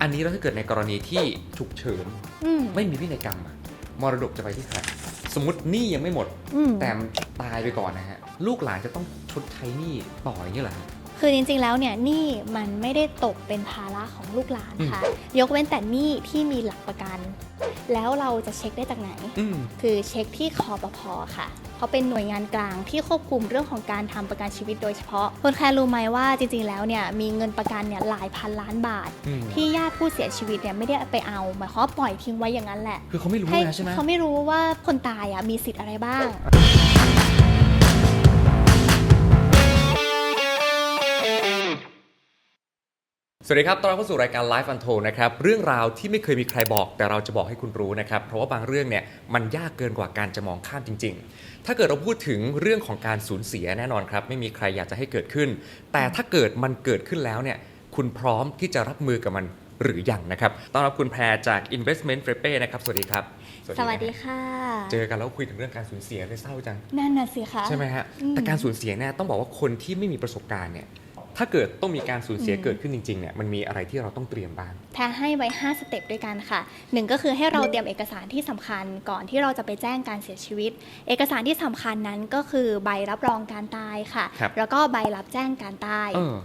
อันนี้แล้วถ้าเกิดในกรณีที่ฉุกเฉินอืมไม่มีพินัยกรรมอะมรดกจะไปที่ใครสมมติหนี้ยังไม่หมด อืมแต่ตายไปก่อนนะฮะ ลูกหลานจะต้องชดใช้หนี้ต่ออย่างนี้เหรอฮะ คือจริงๆแล้วเนี่ยหนี้มันไม่ได้ตกเป็นภาระของลูกหลานค่ะ ยกเว้นแต่หนี้ที่มีหลักประกัน แล้วเราจะเช็คได้จากไหนอืมคือเช็คที่คอปพค่ะเขาเป็นหน่วยงานกลางที่ควบคุมเรื่องของการทำประกันชีวิตโดยเฉพาะคุณแคร์รู้ไหมว่าจริงๆแล้วเนี่ยมีเงินประกันเนี่ยหลายพันล้านบาทอืมที่ญาติผู้เสียชีวิตเนี่ยไม่ได้ไปเอาหมายความว่าปล่อยทิ้งไว้อย่างนั้นแหละ คือเขาไม่รู้ให้นะใช่ไหมเขาไม่รู้ว่าคนตายอะมีสิทธิ์อะไรบ้าง สวัสดีครับต้อนรับเข้าสู่รายการ Life Untold นะครับ เรื่องราวที่ไม่เคยมีใครบอก แต่เราจะบอกให้คุณรู้นะครับ เพราะว่าบางเรื่องเนี่ยมันยากเกินกว่าการจะมองข้ามจริง ๆ ถ้าเกิดเราพูดถึงเรื่องของการสูญเสียแน่นอนครับ ไม่มีใครอยากจะให้เกิดขึ้น แต่ถ้าเกิดมันเกิดขึ้นแล้วเนี่ย คุณพร้อมที่จะรับมือกับมันหรือยังนะครับต้อนรับคุณแพรจาก Investment f r e p e นะครับ สวัสดีครับ สวัสดีนะค่ะ เจอกันแล้วคุยถึงเรื่องการสูญเสียเลยเศร้าจัง นั่นน่ะสิคะ ใช่ไหมฮะอืมแต่การสูญเสียเนี่ยต้องบอกว่าคนที่ไม่มีประสบการณ์เนี่ย ถ้าเกิดต้องมีการสูญเสียอืมเกิดขึ้นจริงๆเนี่ยมันมีอะไรที่เราต้องเตรียมบ้างแพรให้ไว้ 5 สเต็ปด้วยกันค่ะหนึ่งก็คือให้เราเตรียมเอกสารที่สำคัญก่อนที่เราจะไปแจ้งการเสียชีวิต เอกสารที่สำคัญนั้นก็คือใบรับรองการตายค่ะครับแล้วก็ใบรับแจ้งการตายเออ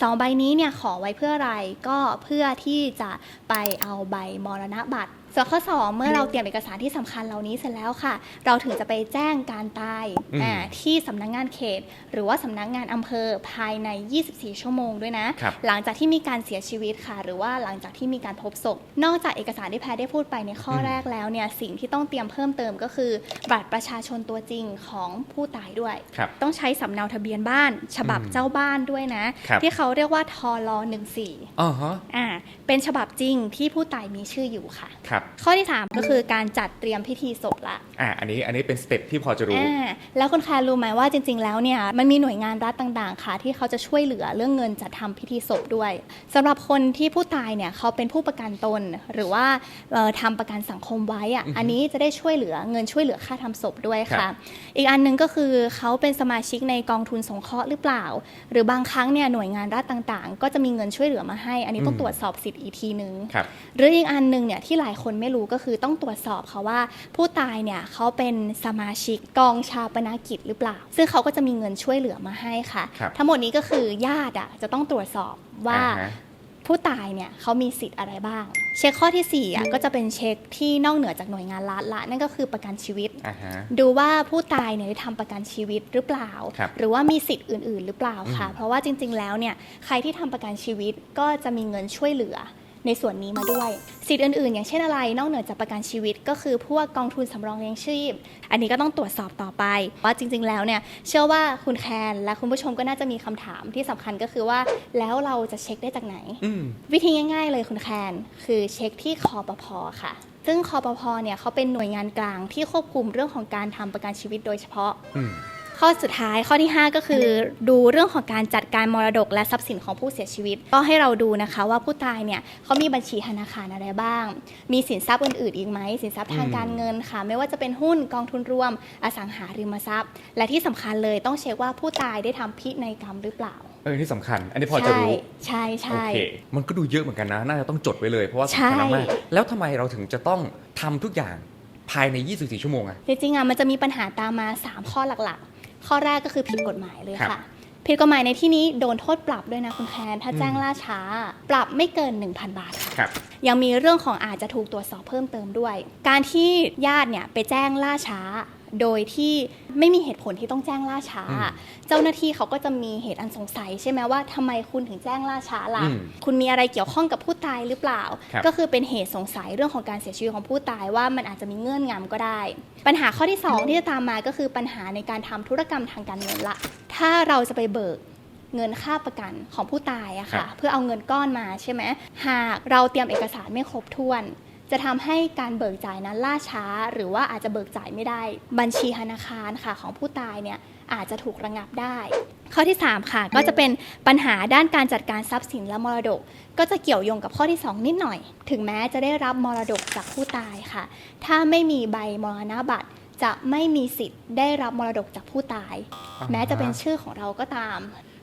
สองใบนี้เนี่ยขอไว้เพื่ออะไรก็เพื่อที่จะไปเอาใบมรณบัตร ส่วนข้อ 2 เมื่อเราเตรียมเอกสารที่สำคัญเหล่านี้เสร็จแล้วค่ะ เราถึงจะไปแจ้งการตายอืมอ่าที่สำนักงานเขต หรือว่าสำนักงานอำเภอภายใน 24 ชั่วโมงด้วยนะครับหลังจากที่มีการเสียชีวิตค่ะ หรือว่าหลังจากที่มีการพบศพ นอกจากเอกสารที่แพรได้พูดไปในข้ออืมแรกแล้วเนี่ยสิ่งที่ต้องเตรียมเพิ่มเติมก็คือ บัตรประชาชนตัวจริงของผู้ตายด้วยครับต้องใช้สำเนาทะเบียนบ้าน ฉบับอืมเจ้าบ้านด้วยนะครับที่เขาเรียกว่าทอร14อ๋อฮะอ่าเป็นฉบับจริงที่ผู้ตายมีชื่ออยู่ค่ะครับข้อที่ 3 ก็คือการจัดเตรียมพิธีศพละอะอันนี้อันนี้เป็นสเต็ปที่พอจะรู้ อ่าแล้วคุณแคร์รู้ไหมว่าจริง ๆ แล้วเนี่ยมันมีหน่วยงานรัฐต่างๆ ค่ะ ที่เขาจะช่วยเหลือเรื่องเงินจัดทำพิธีศพด้วยสำหรับคนที่ผู้ตายเนี่ยเขาเป็นผู้ประกันตน หรือว่าเอ่อทำประกันสังคมไว้อะอือฮึอันนี้จะได้ช่วยเหลือเงินช่วยเหลือค่าทำศพด้วยครัค่ะ บ อีกอันหนึงก็คือเขาเป็นสมาชิกในกองทุนสงเคราะห์หรือเปล่า หรือบางครั้งเนี่ยหน่วยงานรัฐต่างๆ ก็จะมีเงินช่วยเหลือมาให้ อันนี้ต้องอืมตรวจสอบสิทธิ์อีกทีนึง ครับ หรืออีกอันหนึ่งเนี่ยที่หลายคนไม่รู้ก็คือต้องตรวจสอบค่ะว่า ผู้ตายเนี่ยเขาเป็นสมาชิกกองชาปนกิจหรือเปล่า ซึ่งเขาก็จะมีเงินช่วยเหลือมาให้ค่ะ ครับทั้งหมดนี้ก็คือญาติอะจะต้องตรวจสอบว่าอ่ฮะ ผู้ตายเนี่ยเขามีสิทธิ์อะไรบ้าง เช็คข้อที่4อะก็จะเป็นเช็คที่นอกเหนือจากหน่วยงานรัฐละนั่นก็คือประกันชีวิต อ่าฮะ ดูว่าผู้ตายเนี่ยได้ทำประกันชีวิตหรือเปล่า ครับหรือว่ามีสิทธิ์อื่น ๆ หรือเปล่าค่ะ อืมเพราะว่าจริง ๆ แล้วเนี่ยใครที่ทำประกันชีวิตก็จะมีเงินช่วยเหลือ ในส่วนนี้มาด้วย สิทธิ์อื่นๆ อย่างเช่นอะไร นอกเหนือจากประกันชีวิตก็คือพวกกองทุนสำรองเลี้ยงชีพ อันนี้ก็ต้องตรวจสอบต่อไปว่าจริง ๆ แล้วเนี่ยเชื่อว่าคุณแคนและคุณผู้ชมก็น่าจะมีคำถามที่สำคัญก็คือว่าแล้วเราจะเช็คได้จากไหนอืมวิธีง่าย ๆ เลยคุณแคนคือเช็คที่คอปพค่ะซึ่งคอปพเนี่ยเขาเป็นหน่วยงานกลางที่ควบคุมเรื่องของการทำประกันชีวิตโดยเฉพาะอืม ข้อสุดท้ายข้อที่ 5 ก็คือ ดูเรื่องของการจัดการมรดกและทรัพย์สินของผู้เสียชีวิต ก็ให้เราดูนะคะว่าผู้ตายเนี่ยเขามีบัญชีธนาคารอะไรบ้าง มีสินทรัพย์อื่นๆอีกไหมสินทรัพย์ทางการเงินค่ะ ไม่ว่าจะเป็นหุ้นกองทุนรวม อสังหาริมทรัพย์ และที่สำคัญเลยต้องเช็คว่าผู้ตายได้ทำพินัยกรรมหรือเปล่าเออที่สำคัญ อันนี้พอจะรู้ใช่ใช่โอใช่เคมันก็ดูเยอะเหมือนกันนะ น่าจะต้องจดไว้เลยเพราะว่าสำคัญใช่มากๆแล้วทำไมเราถึงจะต้องทำทุกอย่างภายใน 24 ชั่วโมงอะจริงๆอะมันจะมีปัญหาตามมา 3 ข้อหลักๆ ข้อแรกก็คือผิดกฎหมายเลยครัค่ะบผิดกฎหมายในที่นี้โดนโทษปรับด้วยนะคุณแคนถ้าอืมแจ้งล่าช้า ปรับไม่เกิน 1,000 บาทค่ะครับยังมีเรื่องของอาจจะถูกตรวจสอบเพิ่มเติมด้วย การที่ญาติเนี่ยไปแจ้งล่าช้า โดยที่ไม่มีเหตุผลที่ต้องแจ้งล่าช้าอืมเจ้าหน้าที่เขาก็จะมีเหตุอันสงสัย ใช่ไหมว่าทำไมคุณถึงแจ้งล่าช้าล่ะอืมคุณมีอะไรเกี่ยวข้องกับผู้ตายหรือเปล่าครับก็คือเป็นเหตุสงสัยเรื่องของการเสียชีวิตของผู้ตายว่ามันอาจจะมีเงื่อนงำก็ได้ ปัญหาข้อที่ 2 ที่จะตามมาก็คือปัญหาในการทำธุรกรรมทางการเงินละ ถ้าเราจะไปเบิกเงินค่าประกันของผู้ตายอะครัค่ะบเพื่อเอาเงินก้อนมาใช่ไหมหากเราเตรียมเอกสารไม่ครบถ้วน จะทำให้การเบิกจ่ายนั้นล่าช้า หรือว่าอาจจะเบิกจ่ายไม่ได้ บัญชีธนาคารค่ะของผู้ตายเนี่ยอาจจะถูกระงับได้ ข้อที่ 3 ค่ะ ก็จะเป็นปัญหาด้านการจัดการทรัพย์สินและมรดก ก็จะเกี่ยวโยงกับข้อที่ 2 นิดหน่อย ถึงแม้จะได้รับมรดกจากผู้ตายค่ะ ถ้าไม่มีใบมรณบัตรจะไม่มีสิทธิ์ได้รับมรดกจากผู้ตาย แม้จะเป็นชื่อของเราก็ตาม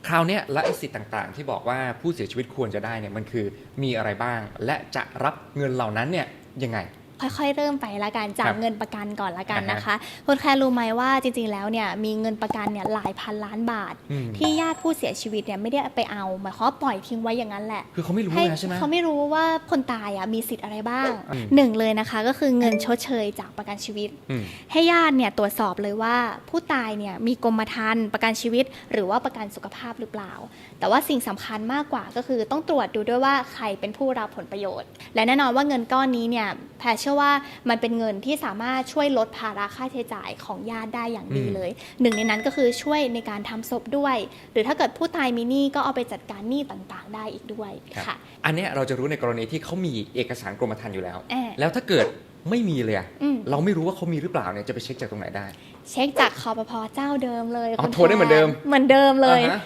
คราวนี้และสิทธิ์ต่างๆ ที่บอกว่าผู้เสียชีวิตควรจะได้เนี่ยมันคือมีอะไรบ้าง และจะรับเงินเหล่านั้นเนี่ย ยังไง ค่อยๆ เริ่มไปละกันจาคกรับเงินประกันก่อนละกันอ่าฮะนะคะคุณแคร์รู้ไหมว่าจริงๆแล้วเนี่ยมีเงินประกันเนี่ยหลายพันล้านบาทอืมที่ญาติผู้เสียชีวิตเนี่ยไม่ได้ไปเอาหมายความว่าปล่อยทิ้งไว้อย่างนั้นแหละคือเขาไม่รู้ให้นะใช่ไหมเขาไม่รู้ว่าคนตายอะมีสิทธิ์อะไรบ้างอืมหนึ่งเลยนะคะ ก็คือเงินชดเชยจากประกันชีวิตอืมให้ญาติเนี่ยตรวจสอบเลยว่าผู้ตายเนี่ยมีกรมธรรม์ประกันชีวิต หรือว่าประกันสุขภาพหรือเปล่า แต่ว่าสิ่งสำคัญมากกว่าก็คือต้องตรวจดูด้วยว่าใครเป็นผู้รับผลประโยชน์ และแน่นอนว่าเงินก้อนนี้เนี่ยแพรเชื่อว่ามันเป็นเงินที่สามารถช่วยลดภาระค่าใช้จ่ายของญาติได้อย่างดีอืมเลย หนึ่งในนั้นก็คือช่วยในการทำศพด้วย หรือถ้าเกิดผู้ตายมีหนี้ก็เอาไปจัดการหนี้ต่างๆ ได้อีกด้วยค่ะ อันเนี้ยเราจะรู้ในกรณีที่เขามีเอกสารกรมธรรม์อยู่แล้วแอบแล้วถ้าเกิด ไม่มีเลยอะอืม เราไม่รู้ว่าเขามีหรือเปล่าเนี่ยจะไปเช็คจากตรงไหนได้ เช็คจากคอปพเจ้าเดิมเลยอ๋อคุณโทรได้เหมือนเดิมแทเหมือนเดิมเลย อ่าฮะ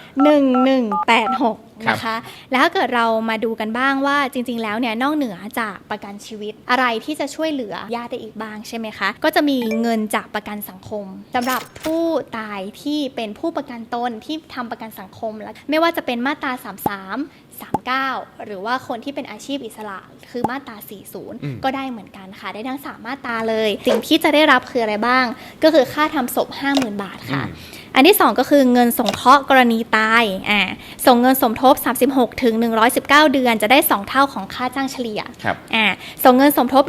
1186 ครับ นะคะ แล้วถ้าเกิดเรามาดูกันบ้างว่าจริง ๆ แล้วเนี่ยนอกเหนือจากประกันชีวิตอะไรที่จะช่วยเหลือญาติได้อีกบ้างใช่ไหมคะ ก็จะมีเงินจากประกันสังคมสำหรับผู้ตายที่เป็นผู้ประกันตนที่ทำประกันสังคมแล้วไม่ว่าจะเป็นมาตรา 33 39 หรือว่าคนที่เป็นอาชีพอิสระคือมาตราอืม40 ก็ได้เหมือนกันค่ะ ได้ทั้งสามมาตราเลย สิ่งที่จะได้รับคืออะไรบ้าง ก็คือค่าทำศพ 50,000 บาทค่ะอืมอันที่ 2 ก็คือเงินสงเคราะห์กรณีตายอ่าส่งเงินสมทบ 36 ถึง 119 เดือนจะได้ 2 เท่าของค่าจ้างเฉลี่ยครับอ่าส่งเงินสมทบ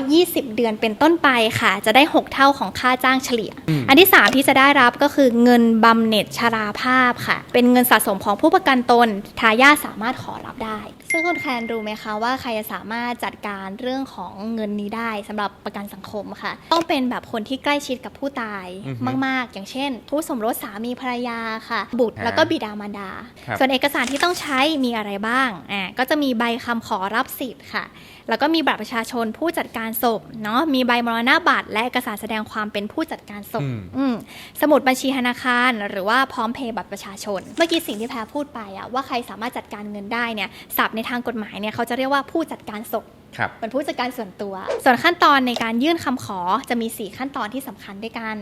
120 เดือนเป็นต้นไปค่ะ จะได้ 6 เท่าของค่าจ้างเฉลี่ยอืมอันที่ 3 ที่จะได้รับก็คือเงินบำเหน็จชราภาพค่ะ เป็นเงินสะสมของผู้ประกันตนทายาทสามารถขอรับได้ ซึ่งคุณแคนรู้ไหมคะว่าใครจะสามารถจัดการเรื่องของเงินนี้ได้สำหรับประกันสังคมค่ะ ต้องเป็นแบบคนที่ใกล้ชิดกับผู้ตายอือฮึมาก ๆ อย่างเช่นคู่สมรสสามีภรรยาค่ะ บุตรอ่าแล้วก็บิดามารดาครับส่วนเอกสารที่ต้องใช้มีอะไรบ้างอ่าก็จะมีใบคำขอรับสิทธิ์ค่ะ แล้วก็มีบัตรประชาชนผู้จัดการศพเนาะมีใบมรณบัตร และเอกสารแสดงความเป็นผู้จัดการศพอืมอืมสมุดบัญชีธนาคาร หรือว่าพร้อมเพย์บัตรประชาชน เมื่อกี้สิ่งที่แพรพูดไปอะว่าใครสามารถจัดการเงินได้เนี่ยศัพท์ในทางกฎหมายเนี่ยเขาจะเรียกว่าผู้จัดการศพครับ เป็นผู้จัดการส่วนตัว ส่วนขั้นตอนในการยื่นคำขอจะมี 4 ขั้นตอนที่สำคัญด้วยกัน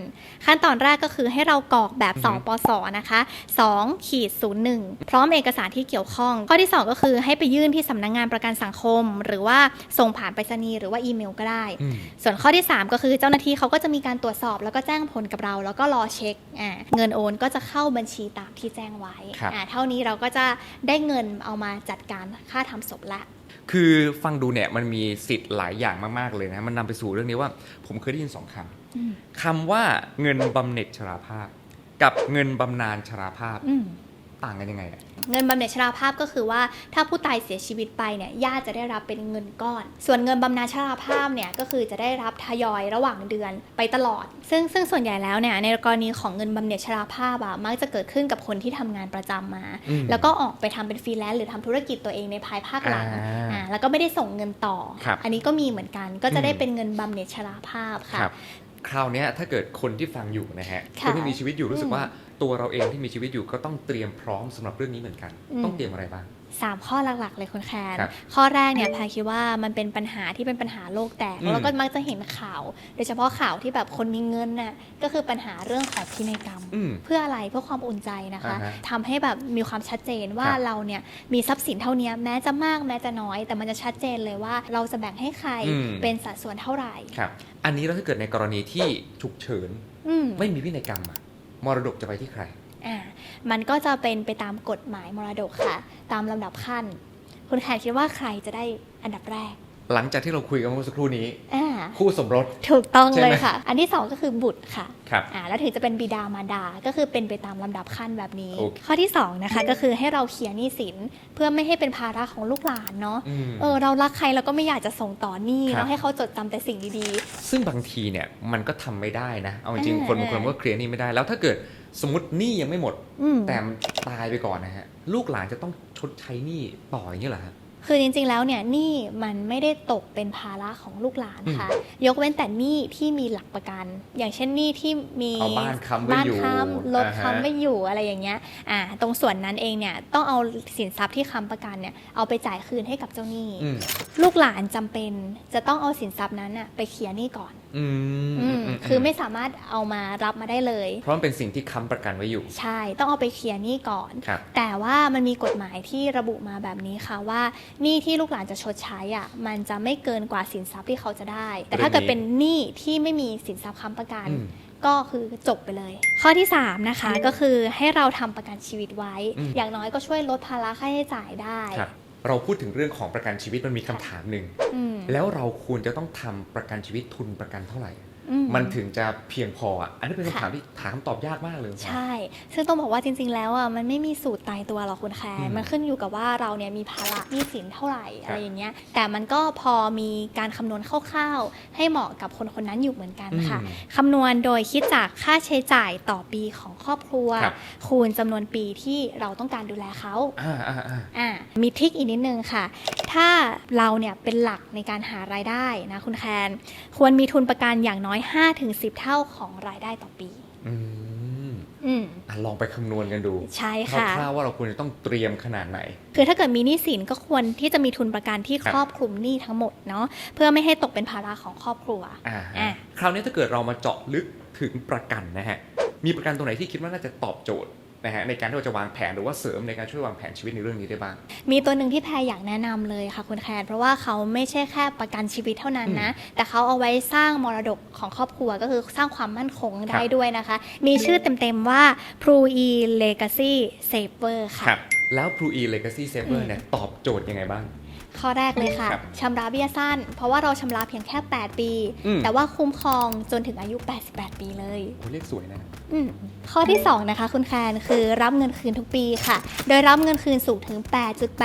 ขั้นตอนแรกก็คือให้เรากรอกแบบอือฮึ2ปศนะคะ2ขีด01 พร้อมเอกสารที่เกี่ยวข้อง ข้อที่ 2 ก็คือให้ไปยื่นที่สำนักงานประกันสังคม หรือว่าส่งผ่านไปรษณีย์หรือว่าอีเมลก็ได้อืมส่วนข้อที่ 3 ก็คือเจ้าหน้าที่เขาก็จะมีการตรวจสอบแล้วก็แจ้งผลกับเรา แล้วก็รอเช็คอ่าเงินโอนก็จะเข้าบัญชีตามที่แจ้งไว้ครับอ่าเท่านี้เราก็จะได้เงินเอามาจัดการค่าทำศพละ คือฟังดูเนี่ยมันมีสิทธิ์หลายอย่างมากๆเลยนะมันนำไปสู่เรื่องนี้ว่า ผมเคยได้ยินสองคำอืมคำว่าเงินบำเหน็จชราภาพ กับเงินบำนาญชราภาพอืม ต่างกันยังไงอะ เงินบำเหน็จชราภาพก็คือว่าถ้าผู้ตายเสียชีวิตไปเนี่ยญาติจะได้รับเป็นเงินก้อน ส่วนเงินบำนาญชราภาพเนี่ยก็คือจะได้รับทยอยระหว่างเดือนไปตลอด ซึ่งซึ่งส่วนใหญ่แล้วเนี่ยในกรณีของเงินบำเหน็จชราภาพอะมักจะเกิดขึ้นกับคนที่ทำงานประจำมา อืมแล้วก็ออกไปทำเป็นฟรีแลนซ์หรือทำธุรกิจตัวเองในภายภาคหลังอ่าอ่าแล้วก็ไม่ได้ส่งเงินต่อ ครับอันนี้ก็มีเหมือนกันก็จะได้อืม เป็นเงินบำเหน็จชราภาพค่ะ ครับคราวเนี้ยถ้าเกิดคนที่ฟังอยู่นะฮะค่ะคนที่มีชีวิตอยู่รู้สึกอืมว่า ตัวเราเองที่มีชีวิตอยู่ก็ต้องเตรียมพร้อมสำหรับเรื่องนี้เหมือนกันอืมต้องเตรียมอะไรบ้างสามข้อหลัก ๆ เลยคุณแคนครับข้อแรกเนี่ยแพรคิดว่ามันเป็นปัญหาที่เป็นปัญหาโลกแตกอืมแล้วก็มักจะเห็นข่าว โดยเฉพาะข่าวที่แบบคนมีเงินน่ะก็คือปัญหาเรื่องของพินัยกรรมอืมเพื่ออะไรเพื่อความอุ่นใจนะคะอ่าฮะทำให้แบบมีความชัดเจนว่าครับเราเนี่ยมีทรัพย์สินเท่านี้แม้จะมากแม้จะน้อย แต่มันจะชัดเจนเลยว่าเราจะแบ่งให้ใครอืมเป็นสัดส่วนเท่าไหร่ครับอันนี้เราถ้าเกิดในกรณีที่ฉุกเฉินอืมไม่มีพินัยกรรมอะ มรดกจะไปที่ใคร อ่ามันก็จะเป็นไปตามกฎหมายมรดกค่ะ ตามลำดับขั้น คุณแขนคิดว่าใครจะได้อันดับแรก หลังจากที่เราคุยกันเมื่อสักครู่นี้ อ่าคู่สมรส ถูกต้องใช่ไหมเลยค่ะ อันที่สองก็คือบุตรค่ะครับอ่าแล้วถึงจะเป็นบิดามารดา ก็คือเป็นไปตามลำดับขั้นแบบนี้ โอเค ข้อที่สองนะคะก็คือให้เราเคลียร์หนี้สินเพื่อไม่ให้เป็นภาระของลูกหลานเนาะ อืม เออเรารักใครเราก็ไม่อยากจะส่งต่อหนี้ครับ เราให้เขาจดจำแต่สิ่งดี ซึ่งบางทีเนี่ยมันก็ทำไม่ได้นะ เอาจริงอ่าๆคนบางคนก็เคลียร์หนี่ไม่ได้ แล้วถ้าเกิดสมมติหนี้ยังไม่หมด ๆ อืม แต่มันตายไปก่อนนะฮะ ลูกหลานจะต้องชดใช้หนี้ต่ออย่างนี้เหรอฮะ คือจริงๆ แล้วเนี่ยหนี้มันไม่ได้ตกเป็นภาระของลูกหลานค่ะ ยกเว้นแต่หนี้ที่มีหลักประกัน อย่างเช่นหนี้ที่มีเอาบ้านค้ำไว้บ้านอยู่ค้ำรถอ่าฮะ ค้ำไว้อยู่อะไรอย่างเงี้ยอ่าตรงส่วนนั้นเองเนี่ยต้องเอาสินทรัพย์ที่ค้ำประกันเนี่ยเอาไปจ่ายคืนให้กับเจ้าหนี้ อืม ลูกหลานจำเป็นจะต้องเอาสินทรัพย์นั้นน่ะไปเคลียร์หนี้ก่อนอืมอืมมคือไม่สามารถเอามารับมาได้เลย เพราะมันเป็นสิ่งที่ค้ำประกันไว้อยู่ ใช่ ต้องเอาไปเคลียร์หนี้ก่อน ครับ แต่ว่ามันมีกฎหมายที่ระบุมาแบบนี้ค่ะว่าหนี้ที่ลูกหลานจะชดใช้อะมันจะไม่เกินกว่าสินทรัพย์ที่เขาจะได้ แต่ถ้าเกิดเป็นหนี้ที่ไม่มีสินทรัพย์ค้ำประกัน อืม ก็คือจบไปเลย ข้อที่ 3 นะคะก็คือให้เราทำประกันชีวิตไว้ อืมอย่างน้อยก็ช่วยลดภาระค่าใช้จ่ายได้ ครับ เราพูดถึงเรื่องของประกันชีวิตมันมีคำถามหนึ่งอืมแล้วเราควรจะต้องทำประกันชีวิตทุนประกันเท่าไหร่อื มันถึงจะเพียงพออะอันนี้เป็นค่ะคำถามที่ถามคำตอบยากมากเลยใช่ ซึ่งต้องบอกว่าจริง ๆ แล้วอะมันไม่มีสูตรตายตัวหรอกคุณแคอืนมมันขึ้นอยู่กับว่าเราเนี่ยมีภาระหนี้สินเท่าไหร่ครับอะไรอย่างเงี้ย แต่มันก็พอมีการคำนวณคร่าวๆ ให้เหมาะกับคนคนนั้นอยู่เหมือนกันค่ะอืมคำนวณโดยคิดจากค่าใช้จ่ายต่อปีของครอบครัวครับคูณจำนวนปีที่เราต้องการดูแลเขาอ่าอ่าอ่าอะมีทริคอีกนิดนึงค่ะ ถ้าเราเนี่ยเป็นหลักในการหารายได้นะคุณแคนควรมีทุนประกันอย่างน้อย5-10 เท่าของรายได้ต่อปีอืมอืม อะลองไปคำนวณกันดูใช่คค่ะร่าวๆว่าเราควรจะต้องเตรียมขนาดไหน คือถ้าเกิดมีหนี้สินก็ควรที่จะมีทุนประกันที่ครับครอบคลุมหนี้ทั้งหมดเนาะเพื่อไม่ให้ตกเป็นภาระของครอบครัว อ่าอะ คราวนี้ถ้าเกิดเรามาเจาะลึกถึงประกันนะฮะ มีประกันตัวไหนที่คิดว่าน่าจะตอบโจทย์ นะฮะในการที่เราจะวางแผนหรือว่าเสริมในการช่วยวางแผนชีวิตในเรื่องนี้ได้บ้าง มีตัวหนึ่งที่แพรอยากแนะนำเลยค่ะคุณแคนเพราะว่าเขาไม่ใช่แค่ประกันชีวิตเท่านั้นนะ แต่เขาเอาไว้สร้างมรดกของครอบครัวก็คือสร้างความมั่นคงได้ครับด้วยนะคะ มีชื่อเต็มๆว่า Pru E Legacy Saver ค่ะ ครับ แล้ว Pru E Legacy Saver อืมเนี่ยตอบโจทย์ยังไงบ้าง ข้อแรกเลยค่ะ ครับชำระเบี้ยสั้น เพราะว่าเราชำระเพียงแค่ 8 ปี อืม แต่ว่าคุ้มครองจนถึงอายุ 88 ปีเลย โอ้เลขสวยนะ อืมข้อที่ 2 นะคะ คุณแคนคือรับเงินคืนทุกปีค่ะ โดยรับเงินคืนสูงถึง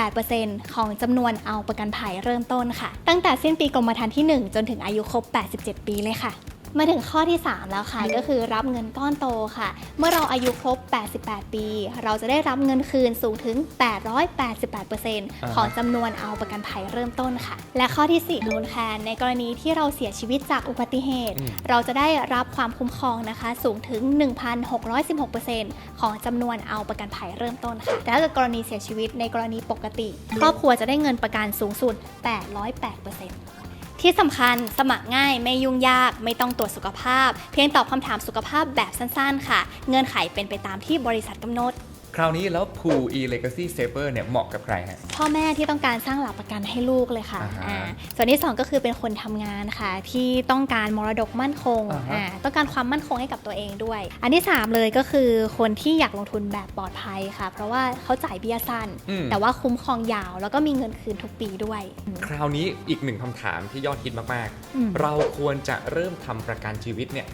8.8%ของจำนวนเอาประกันภัยเริ่มต้นค่ะ ตั้งแต่สิ้นปีกรมธรรม์ที่ 1 จนถึงอายุครบ 87 ปีเลยค่ะ มาถึงข้อที่ 3 แล้วค่ะ ก็คือรับเงินก้อนโตค่ะ เมื่อเราอายุครบ 88 ปี เราจะได้รับเงินคืนสูงถึง 888%ของจำนวนเอาประกันภัยเริ่มต้นค่ะ และข้อที่4คุณแคนในกรณีที่เราเสียชีวิตจากอุบัติเหตุอืมเราจะได้รับความคุ้มครองนะคะ สูงถึง 1,616%ของจำนวนเอาประกันภัยเริ่มต้นค่ะแต่ถ้าเกิดกรณีเสียชีวิตในกรณีปกติ ครอบครัวจะได้เงินประกันสูงสุด 808% ที่สำคัญสมัครง่ายไม่ยุ่งยากไม่ต้องตรวจสุขภาพ เพียงตอบคำถามสุขภาพแบบสั้นๆ ค่ะ เงื่อนไขเป็นไปตามที่บริษัทกำหนด คราวนี้แล้ว Pru E Legacy Saver เนี่ยเหมาะกับใครฮะ พ่อแม่ที่ต้องการสร้างหลักประกันให้ลูกเลยค่ะอ่าฮะอ่าส่วนที่ 2 ก็คือเป็นคนทำงานค่ะ ที่ต้องการมรดกมั่นคงอ่าฮะ อ่าต้องการความมั่นคงให้กับตัวเองด้วย อันที่ 3 เลยก็คือคนที่อยากลงทุนแบบปลอดภัยค่ะ เพราะว่าเขาจ่ายเบี้ยสั้น อืม แต่ว่าคุ้มครองยาวแล้วก็มีเงินคืนทุกปีด้วยคราวนี้อีกหนึ่งคำถามที่ยอดฮิตมากอืม ๆ เราควรจะเริ่มทำประกันชีวิตเนี่ย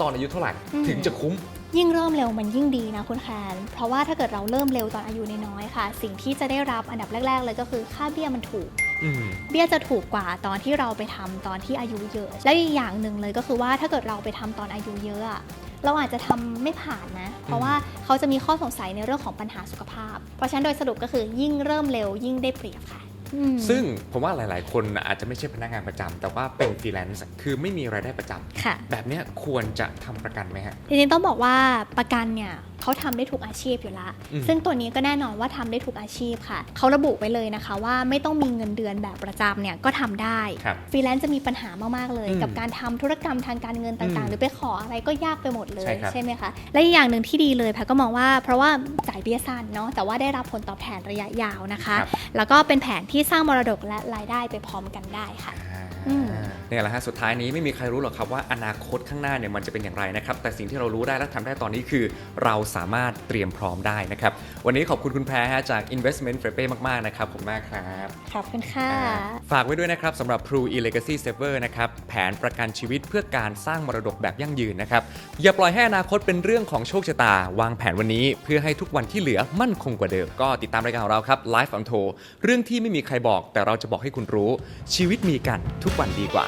ตอนอายุเท่าไหร่อืม ถึงจะคุ้ม ยิ่งเริ่มเร็วมันยิ่งดีนะคุณแคนเพราะว่าถ้าเกิดเราเริ่มเร็วตอนอายุน้อยๆค่ะ สิ่งที่จะได้รับอันดับแรก ๆ เลยก็คือค่าเบี้ยมันถูกอืมเบี้ยจะถูกกว่าตอนที่เราไปทำตอนที่อายุเยอะ และอีกอย่างหนึ่งเลยก็คือว่าถ้าเกิดเราไปทำตอนอายุเยอะอะเราอาจจะทำไม่ผ่านนะ เพราะว่าเขาจะมีข้อสงสัยในเรื่องของปัญหาสุขภาพ เพราะฉะนั้นโดยสรุปก็คือยิ่งเริ่มเร็วยิ่งได้เปรียบค่ะอืม ซึ่งผมว่าหลาย ๆ คนอาจจะไม่ใช่พนักงานประจำแต่ว่าเป็นฟรีแลนซ์คือไม่มีรายได้ประจำค่ะแบบเนี้ยควรจะทำประกันไหมฮะจริงๆต้องบอกว่าประกันเนี่ยเขาทำได้ทุกอาชีพอยู่ละอืมซึ่งตัวนี้ก็แน่นอนว่าทำได้ทุกอาชีพค่ะ เขาระบุไว้เลยนะคะว่าไม่ต้องมีเงินเดือนแบบประจำเนี่ยก็ทำได้ครับฟรีแลนซ์จะมีปัญหามาก ๆ เลยอืมกับการทำธุรกรรมทางการเงินต่างอืๆมหรือไปขออะไรก็ยากไปหมดเลยใช่ครับไหมคะ และอีกอย่างหนึ่งที่ดีเลยแพทก็มองว่าเพราะว่าจ่ายเบี้ยสั้นเนาะแต่ว่าได้รับผลตอบแทนระยะยาวนะคะครับแล้วก็เป็นแผนที่สร้างมรดกและรายได้ไปพร้อมกันได้ค่ะ อืมเนี่ยแหละฮะสุดท้ายนี้ไม่มีใครรู้หรอกครับว่าอนาคตข้างหน้าเนี่ยมันจะเป็นอย่างไรนะครับแต่สิ่งที่เรารู้ได้และทำได้ตอนนี้คือ เราสามารถเตรียมพร้อมได้นะครับวันนี้ขอบคุณคุณแพรฮะจาก Investment f r e p e มากๆนะครับผมมากครับขอบคุณค่ะ ฝากไว้ด้วยนะครับสำหรับ Pru e Legacy Saver นะครับแผนประกันชีวิตเพื่อการสร้างมรดกแบบยั่งยืนนะครับอย่าปล่อยให้อนาคตเป็นเรื่องของโชคชะตา วางแผนวันนี้ เพื่อให้ทุกวันที่เหลือมั่นคงกว่าเดิมก็ติดตามรายการของเราครับ Life on Tour เรื่องที่ไม่มีใครบอก แต่เราจะบอกให้คุณรู้ชีวิตมีกันทุกควั